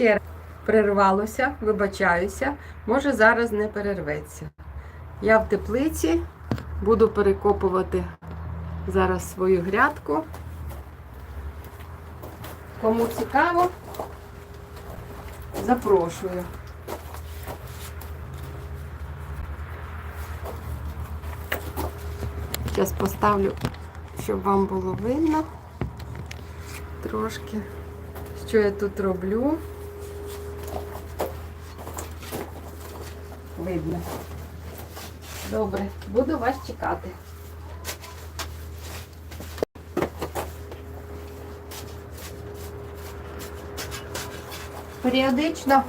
ще перервалося, вибачаюся, може зараз не перерветься. Я в теплиці буду перекопувати зараз свою грядку. Кому цікаво, запрошую. Зараз поставлю, щоб вам було видно трошки, що я тут роблю. Видно. Добре, буду вас чекати. Періодично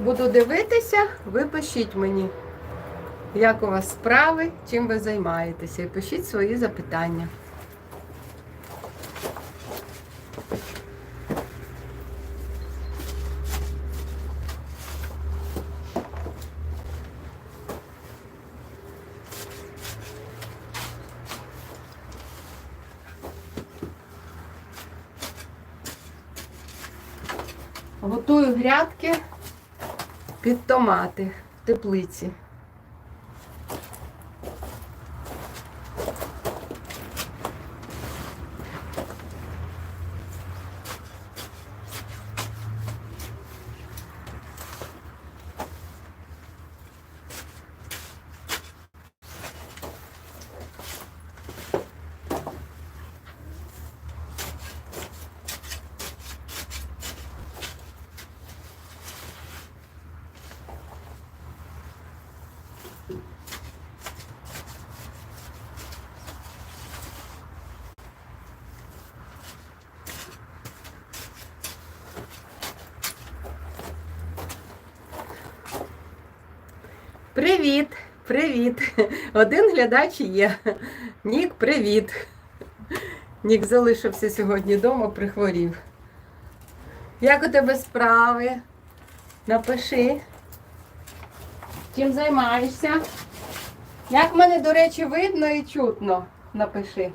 буду дивитися, ви пишіть мені, як у вас справи, чим ви займаєтеся, і пишіть свої запитання. Готую грядки під томати в теплиці. Привіт! Привіт! Один глядач є. Нік, привіт. Нік залишився сьогодні вдома, прихворів. Як у тебе справи? Напиши. Чим займаєшся? Як мене, до речі, видно і чутно? Напиши.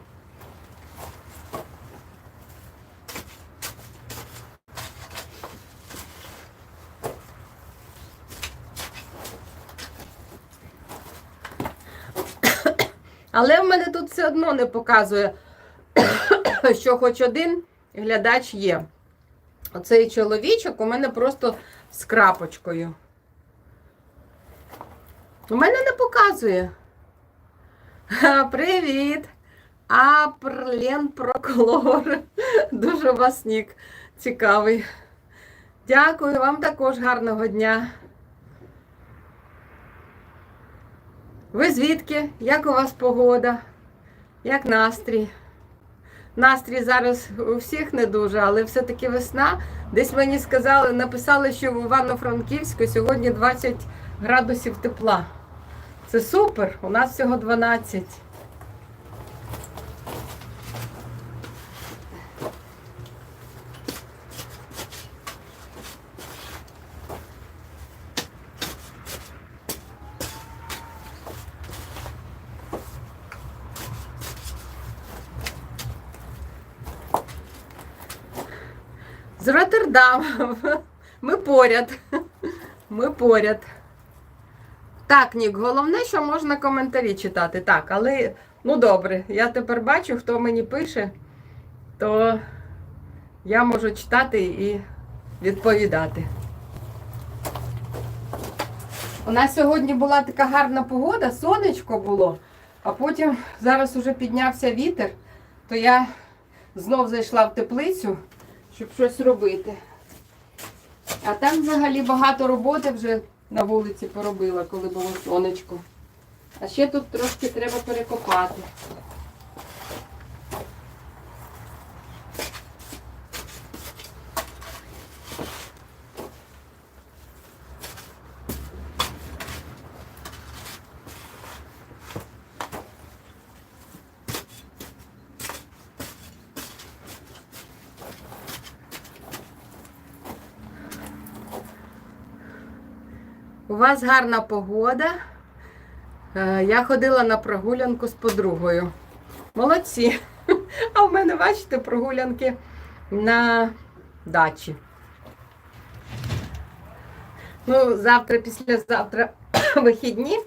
Але в мене тут все одно не показує, що хоч один глядач є. Оцей чоловічок у мене просто з крапочкою. У мене не показує. Привіт! Апрлен Проклор. Дуже вас нік цікавий. Дякую вам також гарного дня. Ви звідки? Як у вас погода? Як настрій? Настрій зараз у всіх не дуже, але все-таки весна. Десь мені сказали, написали, що в Івано-Франківську сьогодні 20 градусів тепла. Це супер, у нас всього 12. З Роттердамом. Ми поряд. Ми поряд. Так, Нік, головне, що можна коментарі читати. Так, але ну добре, я тепер бачу, хто мені пише, то я можу читати і відповідати. У нас сьогодні була така гарна погода, сонечко було, а потім зараз уже піднявся вітер, то я знов зайшла в теплицю, щоб щось робити. А там взагалі багато роботи вже на вулиці поробила, коли було сонечко. А ще тут трошки треба перекопати. Вас гарна погода. Е, Я ходила на прогулянку з подругою. Молодці. А в мене, бачите, прогулянки на дачі. Ну, завтра, післязавтра вихідні.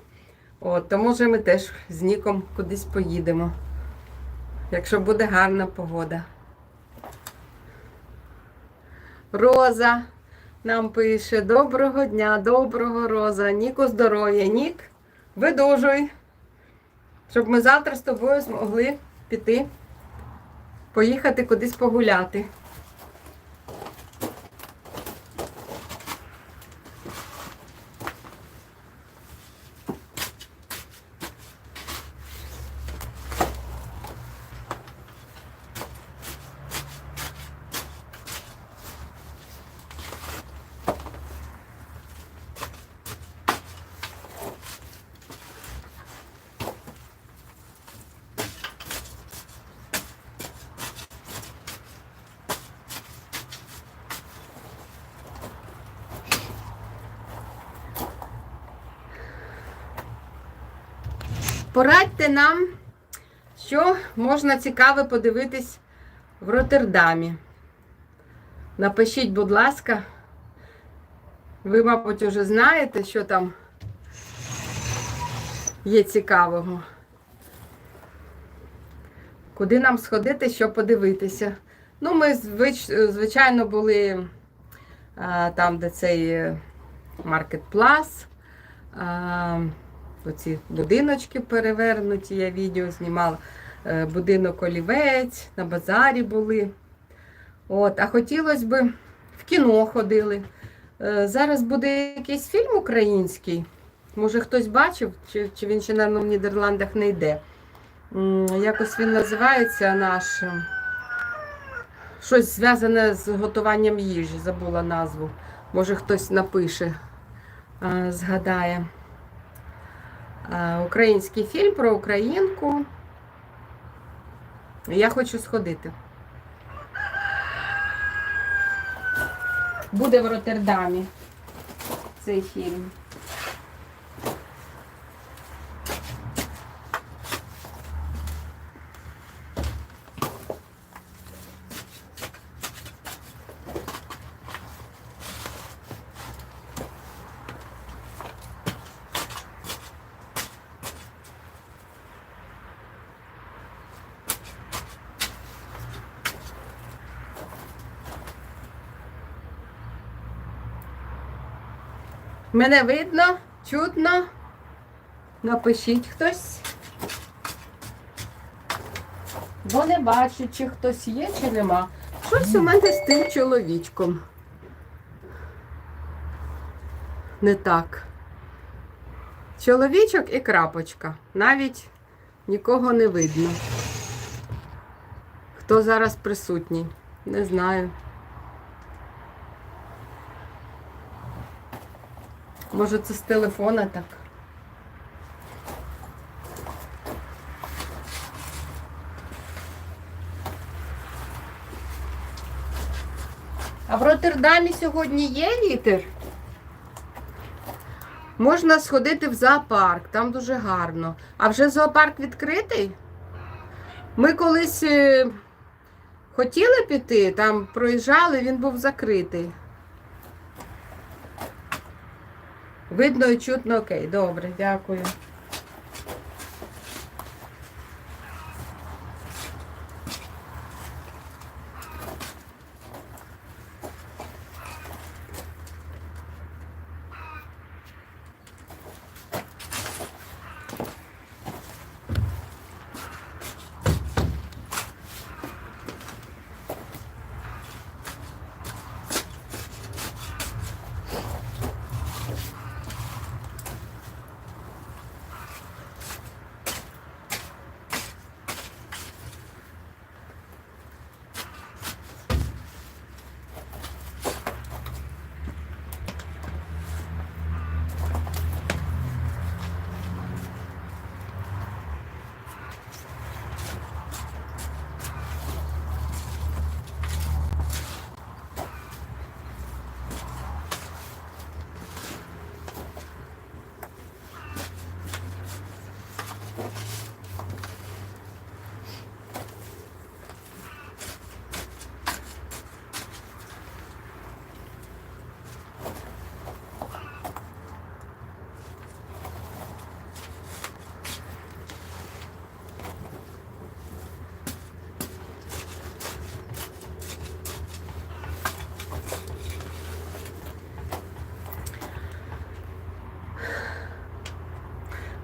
От, то може ми теж з Ніком кудись поїдемо. Якщо буде гарна погода. Роза нам пише: Доброго дня, доброго Роза. Ніку здоров'я. Нік, видужуй. Щоб ми завтра з тобою змогли піти, поїхати кудись погуляти. Порадьте нам, що можна цікаве подивитись в Роттердамі. Напишіть, будь ласка, ви, мабуть, вже знаєте, що там є цікавого. Куди нам сходити, що подивитися? Ну, ми, звич, звичайно, були там, де цей Маркет Плас. Оці будиночки перевернуті, я відео знімала. Е, Будинок олівець, на базарі були. От, А хотілося б в кіно ходили. Е, Зараз буде якийсь фільм український. Може хтось бачив, чи, чи він ще, в Нідерландах не йде. Якось він називається наш. е, Щось зв'язане з готуванням їжі, забула назву. Може хтось напише, згадає. Український фільм про українку. Я хочу сходити. Буде в Роттердамі цей фільм. Мене видно, чутно. Напишіть хтось. Бо не бачу, чи хтось є, чи нема. Щось у мене з тим чоловічком. Не так. Чоловічок і крапочка. Навіть нікого не видно. Хто зараз присутній? Не знаю. Може це з телефона так. А в Роттердамі сьогодні є вітер? Можна сходити в зоопарк, там дуже гарно. А вже зоопарк відкритий? Ми колись е, хотіли піти, там проїжджали, він був закритий. Видно і чутно, окей, добре, дякую.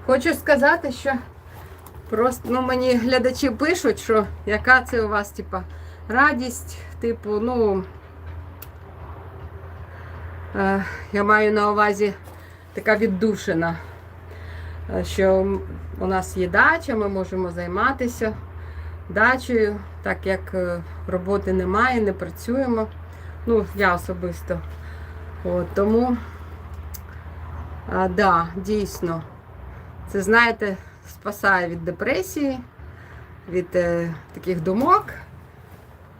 Хочу сказати, що просто ну, мені глядачі пишуть, що яка це у вас, типа, радість, типу, ну. Е, я маю на увазі така віддушина, е, що у нас є дача, ми можемо займатися дачею, так як е, роботи немає, не працюємо. Ну, я особисто. От, тому, а, да, дійсно, це, знаєте, спасає від депресії, від е, таких думок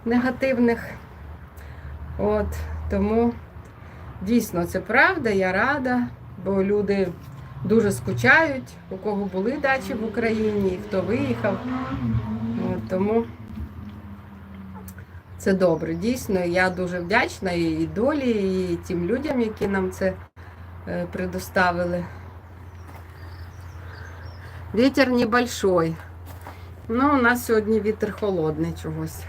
негативних. От, тому дійсно це правда, я рада, бо люди дуже скучають, у кого були дачі в Україні, хто виїхав. От, тому це добре. Дійсно, я дуже вдячна і долі, і тим людям, які нам це е, предоставили. Вітер небольшой. Ну, у нас сьогодні вітер холодний чогось.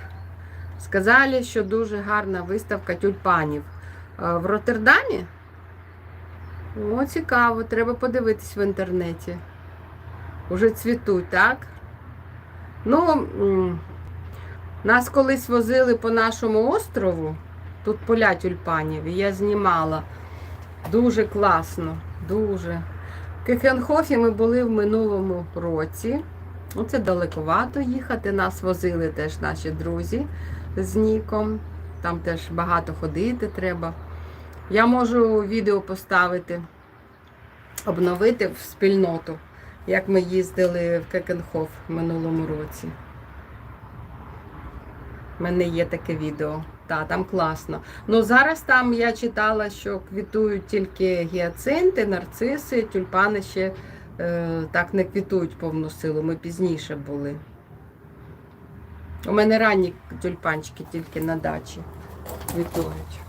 Сказали, що дуже гарна виставка тюльпанів. Е, В Роттердамі? О, цікаво, треба подивитись в інтернеті. Уже цвітуть, так? Ну, нас колись возили по нашому острову, тут поля тюльпанів, і я знімала. Дуже класно, дуже. В Кехенхофі ми були в минулому році. Ну, це далековато їхати. Нас возили теж наші друзі з Ніком. Там теж багато ходити треба. Я можу відео поставити, обновити в спільноту, як ми їздили в Кекенхоф в минулому році. У мене є таке відео. Та, там класно. Ну зараз там я читала, що квітують тільки гіацинти, нарциси, тюльпани ще е, так не квітують повну силу. Ми пізніше були. У мене ранні тюльпанчики тільки на дачі квітують.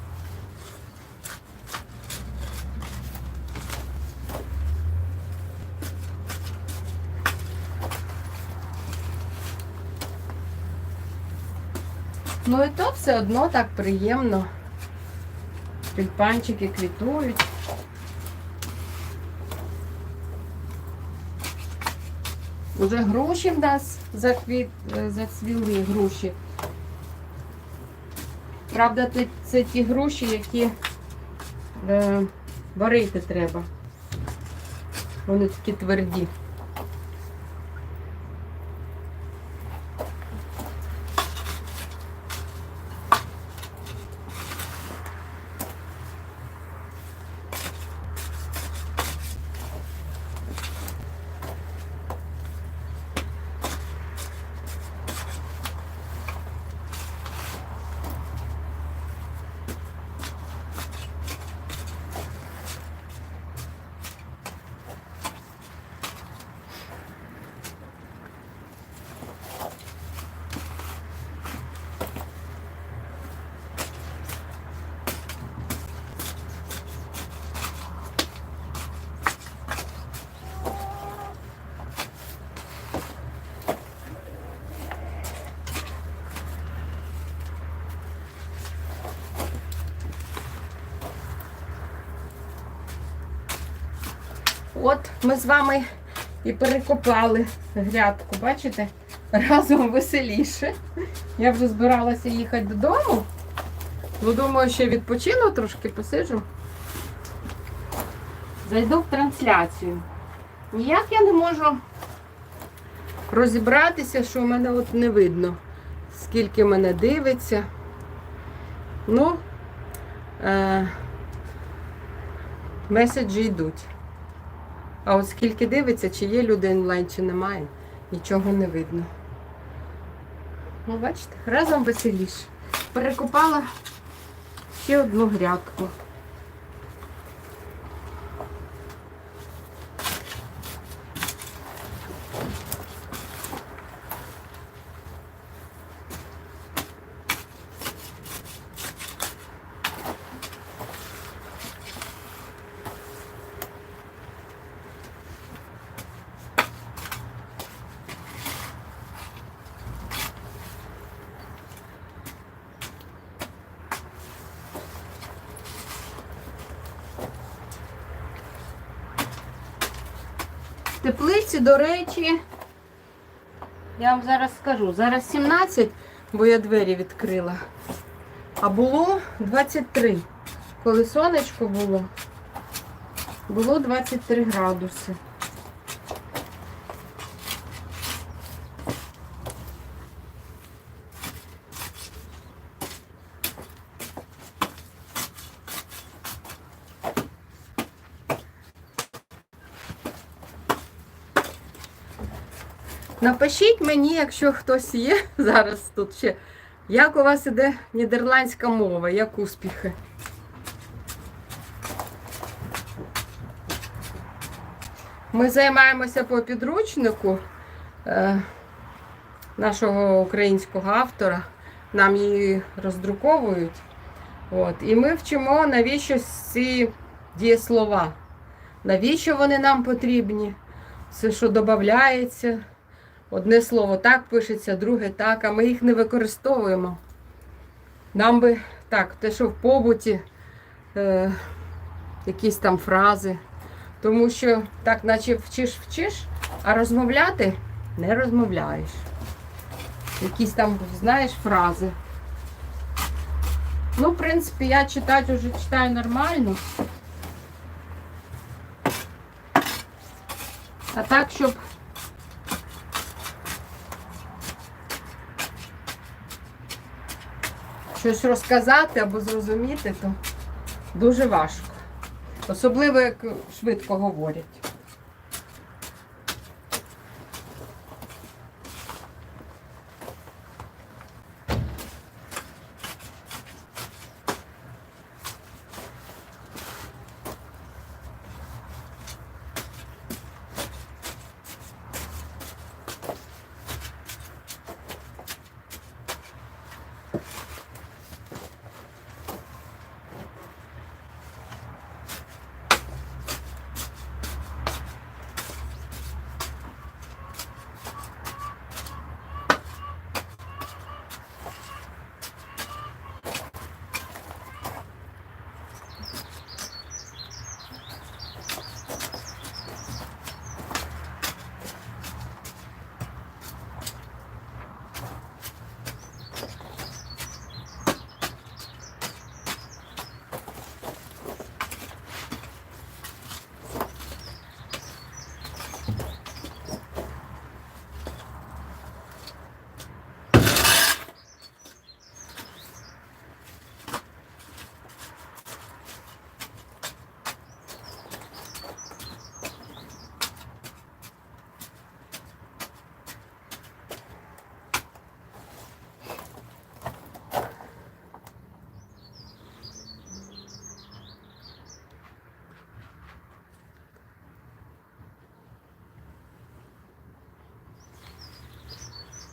Ну і то все одно так приємно. Тюльпанчики квітують. Уже груші в нас заквіт, е, зацвіли груші. Правда, це, ті груші, які е, варити треба. Вони такі тверді. От ми з вами і перекопали грядку, бачите? Разом веселіше. Я вже збиралася їхати додому. Ну, думаю, ще відпочину трошки, посиджу. Зайду в трансляцію. Ніяк я не можу розібратися, що в мене от не видно, скільки мене дивиться. Ну, е- меседжі йдуть. А от скільки дивиться, чи є люди онлайн, чи немає, нічого не видно. Ну, бачите, разом веселіше. Перекопала ще одну грядку. Теплиці, до речі, я вам зараз скажу, зараз 17, бо я двері відкрила. А було 23. Коли сонечко було, було 23 градуси. Напишіть мені, якщо хтось є зараз тут ще, як у вас іде нідерландська мова, як успіхи. Ми займаємося по підручнику е, нашого українського автора. Нам її роздруковують. От. І ми вчимо, навіщо ці дієслова. Навіщо вони нам потрібні? Все, що додається. Одне слово так пишеться, друге так, а ми їх не використовуємо. Нам би так, те, що в побуті, е, якісь там фрази. Тому що так, наче вчиш, вчиш, а розмовляти не розмовляєш. Якісь там, знаєш, фрази. Ну, в принципі, я читати вже читаю нормально. А так, щоб щось розказати або зрозуміти, то дуже важко. Особливо, як швидко говорять.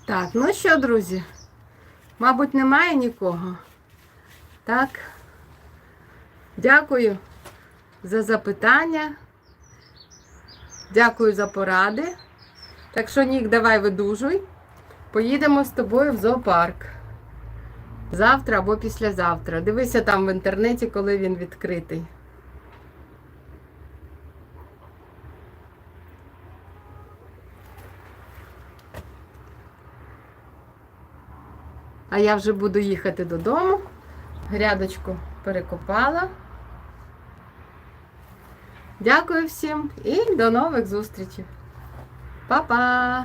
Так, ну що, друзі? Мабуть, немає нікого. Так. Дякую за запитання. Дякую за поради. Так що, Нік, давай видужуй. Поїдемо з тобою в зоопарк. Завтра або післязавтра. Дивися там в інтернеті, коли він відкритий. А я вже буду їхати додому. Грядочку перекопала. Дякую всім і до нових зустрічей. Па-па!